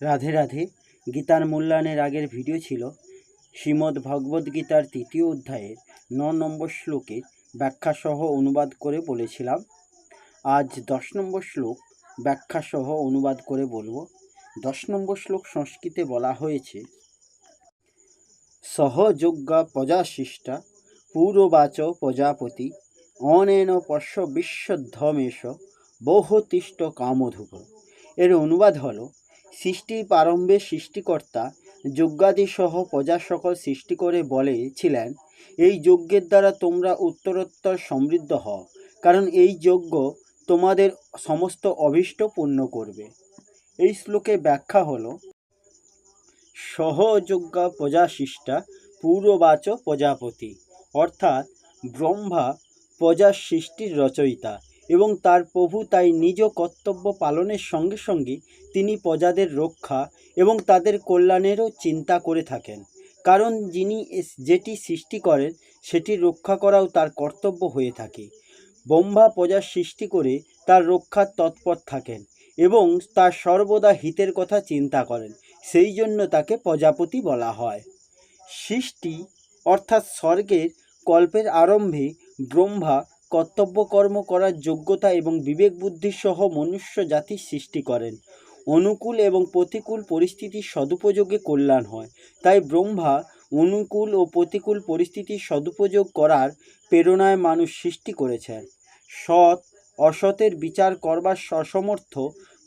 রাধে রাধে। গীতার মূল্যায়নের আগের ভিডিও ছিল শ্রীমদ্ ভগবদ্ গীতার তৃতীয় অধ্যায়ের ন নম্বর শ্লোকে ব্যাখ্যাসহ অনুবাদ করে বলেছিলাম। আজ দশ নম্বর শ্লোক ব্যাখ্যাসহ অনুবাদ করে বলব। দশ নম্বর শ্লোক সংস্কৃতে বলা হয়েছে, সহযোগ্যা প্রজাশিষ্টা পূর্ববাচ প্রজাপতি অনেন পশ্য বিশ্বধ্বমেশ বহুতিষ্ঠ কামধুক এর অনুবাদ হলো সৃষ্টির প্রারম্ভে সৃষ্টিকর্তা যজ্ঞাদি সহ প্রজা সকল সৃষ্টি করে বলেছিলেন, এই যজ্ঞের দ্বারা তোমরা উত্তরোত্তর সমৃদ্ধ হও, কারণ এই যজ্ঞ তোমাদের সমস্ত অভীষ্ট পূর্ণ করবে। এই শ্লোকে ব্যাখ্যা হলো সহযোগ্যা প্রজাশিষ্টা পূর্ববাচ প্রজাপতি অর্থাৎ ব্রহ্মা প্রজা সৃষ্টির রচয়িতা। এবং তার প্রভু তাই নিজ কর্তব্য পালনের সঙ্গে সঙ্গে তিনি প্রজাদের রক্ষা এবং তাদের কল্যাণেরও চিন্তা করে থাকেন। কারণ যিনি যেটি সৃষ্টি করেন, সেটি রক্ষা করাও তার কর্তব্য হয়ে থাকে। ব্রহ্মা প্রজার সৃষ্টি করে তার রক্ষার তৎপর থাকেন এবং তার সর্বদা হিতের কথা চিন্তা করেন। সেই জন্য তাকে প্রজাপতি বলা হয়। সৃষ্টি অর্থাৎ স্বর্গের কল্পের আরম্ভে ব্রহ্মা কর্তব্য কর্ম করার যোগ্যতা এবং বিবেক বুদ্ধি সহ মনুষ্য জাতির সৃষ্টি করেন। অনুকূল এবং প্রতিকূল পরিস্থিতির সদুপযোগে কল্যাণ হয়। তাই ব্রহ্মা অনুকূল ও প্রতিকূল পরিস্থিতির সদুপযোগ করার প্রেরণায় মানুষ সৃষ্টি করেছেন। সৎ, অসতের বিচার করবার অসমর্থ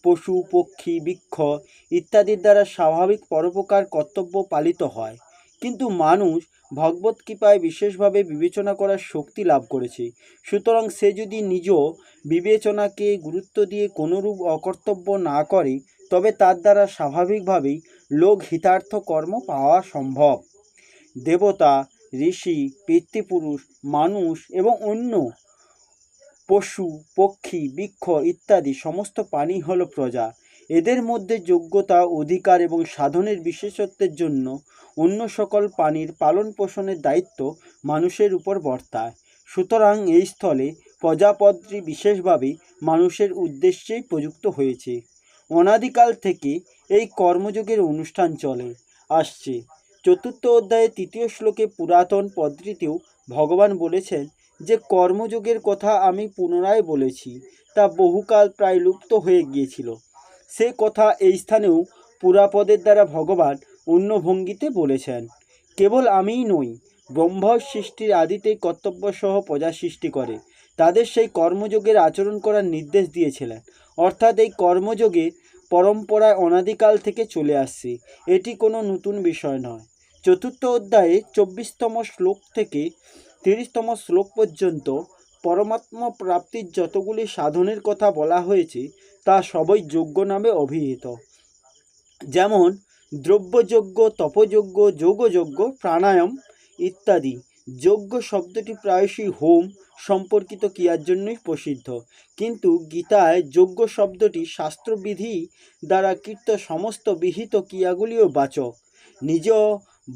পশু, পক্ষী, বৃক্ষ ইত্যাদির দ্বারা স্বাভাবিক পরোপকার কর্তব্য পালিত হয়। কিন্তু মানুষ ভগবত কৃপায় বিশেষভাবে বিবেচনা করার শক্তি লাভ করেছে। সুতরাং সে যদি নিজ বিবেচনাকে গুরুত্ব দিয়ে কোনোরূপ অকর্তব্য না করে, তবে তার দ্বারা স্বাভাবিকভাবেই লোক হিতার্থ কর্ম পাওয়া সম্ভব। দেবতা, ঋষি, পিতৃপুরুষ, মানুষ এবং অন্য পশু, পক্ষী, বৃক্ষ ইত্যাদি সমস্ত প্রাণী হল প্রজা। এদের মধ্যে যোগ্যতা, অধিকার এবং সাধনের বিশেষত্বের জন্য অন্য সকল প্রাণীর পালন পোষণের দায়িত্ব মানুষের উপর বর্তায়। সুতরাং এই স্থলে প্রজাপদটি বিশেষভাবে মানুষের উদ্দেশ্যেই প্রযুক্ত হয়েছে। অনাদিকাল থেকে এই কর্মযোগের অনুষ্ঠান চলে, আসছে। চতুর্থ অধ্যায়ে তৃতীয় শ্লোকে পুরাতন পদ্ধতিতেও ভগবান বলেছেন যে, কর্মযোগের কথা আমি পুনরায় বলেছি, তা বহুকাল প্রায় লুপ্ত হয়ে গিয়েছিল। সে কথা এই স্থানেও পুরাপদের দ্বারা ভগবান অন্য ভঙ্গিতে বলেছেন। কেবল আমিই নই ব্রহ্ম সৃষ্টির আদিতেই কর্তব্যসহ প্রজা সৃষ্টি করে। তাদের সেই কর্মযোগের আচরণ করার নির্দেশ দিয়েছিলেন। অর্থাৎ এই কর্মযোগে পরম্পরায় অনাদিকাল থেকে চলে আসছে। এটি কোনো নতুন বিষয় নয়। চতুর্থ অধ্যায়ে চব্বিশতম শ্লোক থেকে তিরিশতম শ্লোক পর্যন্ত পরমাত্মা প্রাপ্তির যতগুলি সাধনের কথা বলা হয়েছে, তা সবই যোগ্য নামে অভিহিত। যেমন দ্রব্যযজ্ঞ তপযোগ্য, যোগযোগ্য, প্রাণায়াম ইত্যাদি। যজ্ঞ শব্দটি প্রায়শই হোম, সম্পর্কিত ক্রিয়ার জন্যই প্রসিদ্ধ। কিন্তু গীতায় যজ্ঞ শব্দটি শাস্ত্রবিধি দ্বারা কৃত সমস্ত বিহিত ক্রিয়াগুলিও বাচক। নিজ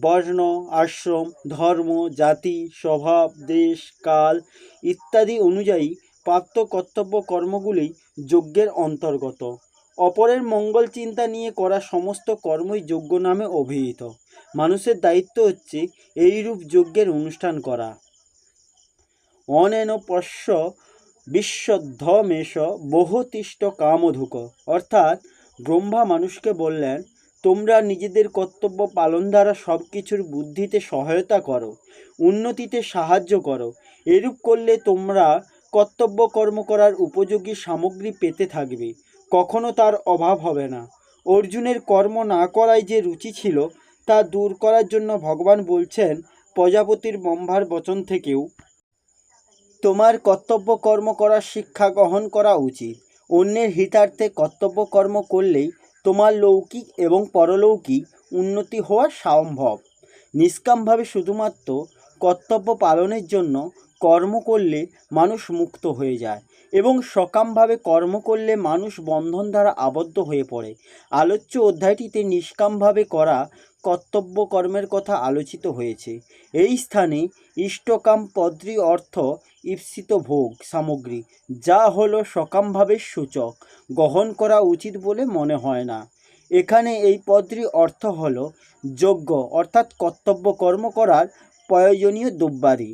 বর্ণ, আশ্রম, ধর্ম, জাতি, স্বভাব, দেশ, কাল ইত্যাদি অনুযায়ী প্রাপ্ত কর্তব্য কর্মগুলি যজ্ঞের অন্তর্গত। অপরের মঙ্গল চিন্তা নিয়ে করা সমস্ত কর্মই যজ্ঞ নামে অভিহিত। মানুষের দায়িত্ব হচ্ছে এইরূপ যজ্ঞের অনুষ্ঠান করা। অনেন পশ্য বিশ্বধ্বমেশ বহুতিষ্ঠ কামধুক। অর্থাৎ ব্রহ্মা মানুষকে বললেন তোমরা নিজেদের কর্তব্য পালন দ্বারা সব কিছুর বুদ্ধিতে সহায়তা করো, উন্নতিতে সাহায্য করো। এরূপ করলে তোমরা কর্তব্য কর্ম করার উপযোগী সামগ্রী পেতে থাকবে, কখনো তার অভাব হবে না। অর্জুনের কর্ম না করায় যে রুচি ছিল, তা দূর করার জন্য ভগবান বলছেন, প্রজাপতির ব্রহ্মার বচন থেকেও তোমার কর্তব্য কর্ম করার শিক্ষা গ্রহণ করা উচিত। অন্যের হিতার্থে কর্তব্য কর্ম করলেই তোমার লৌকিক এবং পরলৌকিক উন্নতি হওয়া সম্ভব। নিষ্কামভাবে শুধুমাত্র কর্তব্য পালনের জন্য কর্ম করলে মানুষ মুক্ত হয়ে যায় এবং সকামভাবে কর্ম করলে মানুষ বন্ধন দ্বারা আবদ্ধ হয়ে পড়ে। আলোচ্য অধ্যায়টিতে নিষ্কামভাবে করা কর্তব্য কর্মের কথা আলোচিত হয়েছে। এই স্থানে ইষ্টকাম পদ্রি অর্থ ঈপ্সিত ভোগ সামগ্রী, যা হলো সকামভাবে সূচক গ্রহণ করা উচিত বলে মনে হয় না। এখানে এই পদটির অর্থ হল যোগ্য অর্থাৎ কর্তব্য কর্ম করার প্রয়োজনীয় দ্রব্যাদি।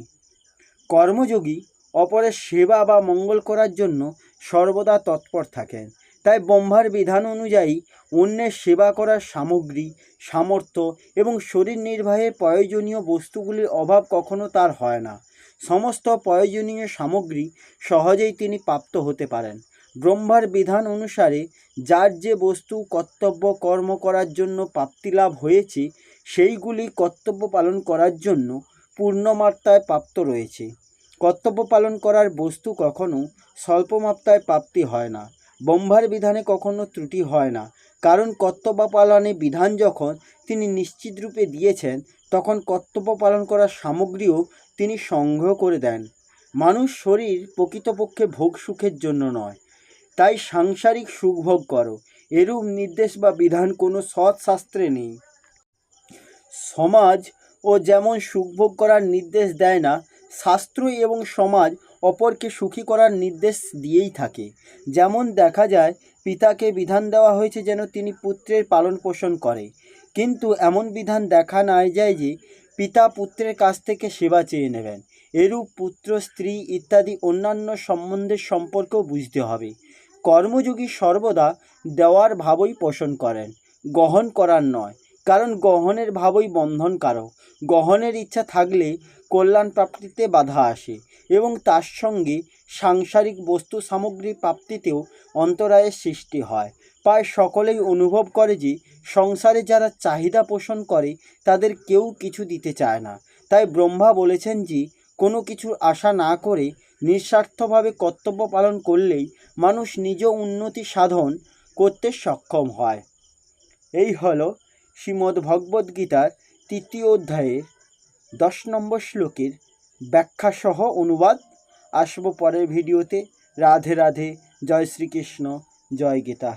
কর্মযোগী অপরের সেবা বা মঙ্গল করার জন্য সর্বদা তৎপর থাকেন। তাই ব্রহ্মার বিধান অনুযায়ী অন্যের সেবা করার সামগ্রী, সামর্থ্য এবং শরীর নির্বাহের প্রয়োজনীয় বস্তুগুলির অভাব কখনো তার হয় না। সমস্ত প্রয়োজনীয় সামগ্রী সহজেই তিনি প্রাপ্ত হতে পারেন। ব্রহ্মার বিধান অনুসারে যার যে বস্তু কর্তব্য কর্ম করার জন্য প্রাপ্তিলাভ হয়েছে, সেইগুলি কর্তব্য পালন করার জন্য পূর্ণমাত্রায় প্রাপ্ত রয়েছে। কর্তব্য পালন করার বস্তু কখনো স্বল্পমাত্রায় প্রাপ্তি হয় না। ব্রহ্মার বিধানে কখনো ত্রুটি হয় না। কারণ কর্তব্য পালনে বিধান যখন তিনি নিশ্চিত রূপে দিয়েছেন, তখন কর্তব্য পালন করার সামগ্রীও তিনি সংগ্রহ করে দেন। মানুষ শরীর প্রকৃতপক্ষে ভোগ সুখের জন্য নয়। তাই সাংসারিক সুখ ভোগ করো। এরূপ নির্দেশ বা বিধান কোনো সৎ শাস্ত্রে নেই। সমাজ ও যেমন সুখভোগ করার নির্দেশ দেয় না শাস্ত্র এবং সমাজ অপরকে সুখী করার নির্দেশ দিয়েই থাকে। যেমন দেখা যায়, পিতাকে বিধান দেওয়া হয়েছে যেন তিনি পুত্রের পালন পোষণ করে। কিন্তু এমন বিধান দেখা নাই যায় যে, পিতা পুত্রের কাছ থেকে সেবা চেয়ে নেবেন। এরূপ পুত্র, স্ত্রী ইত্যাদি অন্যান্য সম্বন্ধের সম্পর্কেও বুঝতে হবে। কর্মযোগী সর্বদা দেওয়ার ভাবই পোষণ করেন, গ্রহণ করার নয়। কারণ গ্রহণের ভাবই বন্ধনকারক। গ্রহণের ইচ্ছা থাকলে কল্যাণ প্রাপ্তিতে বাধা আসে এবং তার সঙ্গে সাংসারিক বস্তু সামগ্রী প্রাপ্তিতেও অন্তরায়ের সৃষ্টি হয়। প্রায় সকলেই অনুভব করে যে সংসারে যারা চাহিদা পোষণ করে, তাদের কেউ কিছু দিতে চায় না। তাই ব্রহ্মা বলেছেন যে, কোনো কিছুর আশা না করে নিঃস্বার্থভাবে কর্তব্য পালন করলেই মানুষ নিজ উন্নতি সাধন করতে সক্ষম হয়। এই হলো শ্রীমদ্ ভগবদ্গীতার তৃতীয় অধ্যায়ের দশ নম্বর শ্লোকের ব্যাখ্যাসহ অনুবাদ। আসব পরের ভিডিওতে। রাধে রাধে। জয় শ্রীকৃষ্ণ। জয় গীতা।